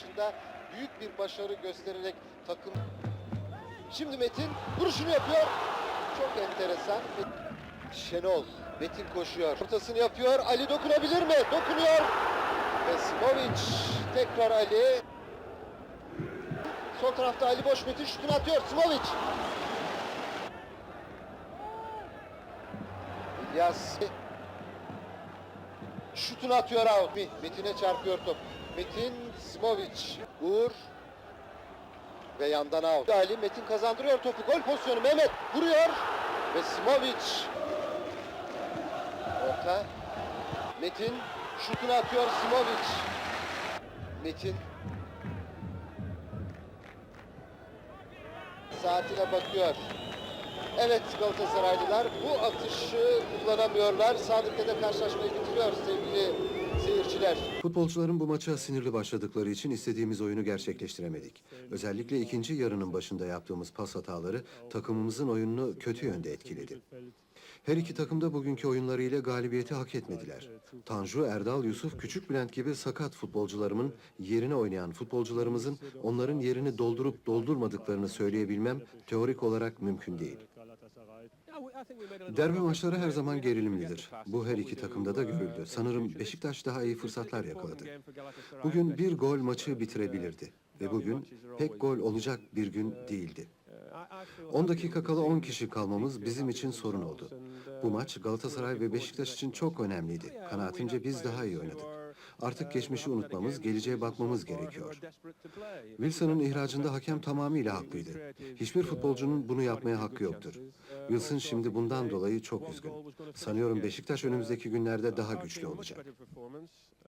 maçında büyük bir başarı göstererek takım... Şimdi Metin vuruşunu yapıyor. Çok enteresan. Şenol, Metin koşuyor. Ortasını yapıyor. Ali dokunabilir mi? Dokunuyor. Ve tekrar Ali. Sol tarafta Ali boş Metin şutunu atıyor. Simovic. İlyas şutunu atıyor out. Metin'e çarpıyor top. Metin Simovic. Uğur ve yandan out. Ali Metin kazandırıyor topu. Gol pozisyonu Mehmet vuruyor ve Simovic orta. Metin şutunu atıyor Simovic. Metin saatine bakıyor. Evet Galatasaraylılar bu atışı kullanamıyorlar. Sadık de karşılaşmayı bitiriyor sevgili seyirciler. Futbolcuların bu maça sinirli başladıkları için istediğimiz oyunu gerçekleştiremedik. Özellikle ikinci yarının başında yaptığımız pas hataları takımımızın oyununu kötü yönde etkiledi. Her iki takım da bugünkü oyunlarıyla galibiyeti hak etmediler. Tanju, Erdal, Yusuf, Küçük Bülent gibi sakat futbolcularımın yerine oynayan futbolcularımızın onların yerini doldurup doldurmadıklarını söyleyebilmem teorik olarak mümkün değil. Derbi maçları her zaman gerilimlidir. Bu her iki takımda da görüldü. Sanırım Beşiktaş daha iyi fırsatlar yakaladı. Bugün bir gol maçı bitirebilirdi ve bugün pek gol olacak bir gün değildi. 10 dakika kala 10 kişi kalmamız bizim için sorun oldu. Bu maç Galatasaray ve Beşiktaş için çok önemliydi. Kanaatimce biz daha iyi oynadık. Artık geçmişi unutmamız, geleceğe bakmamız gerekiyor. Wilson'ın ihracında hakem tamamıyla haklıydı. Hiçbir futbolcunun bunu yapmaya hakkı yoktur. Wilson şimdi bundan dolayı çok üzgün. Sanıyorum Beşiktaş önümüzdeki günlerde daha güçlü olacak.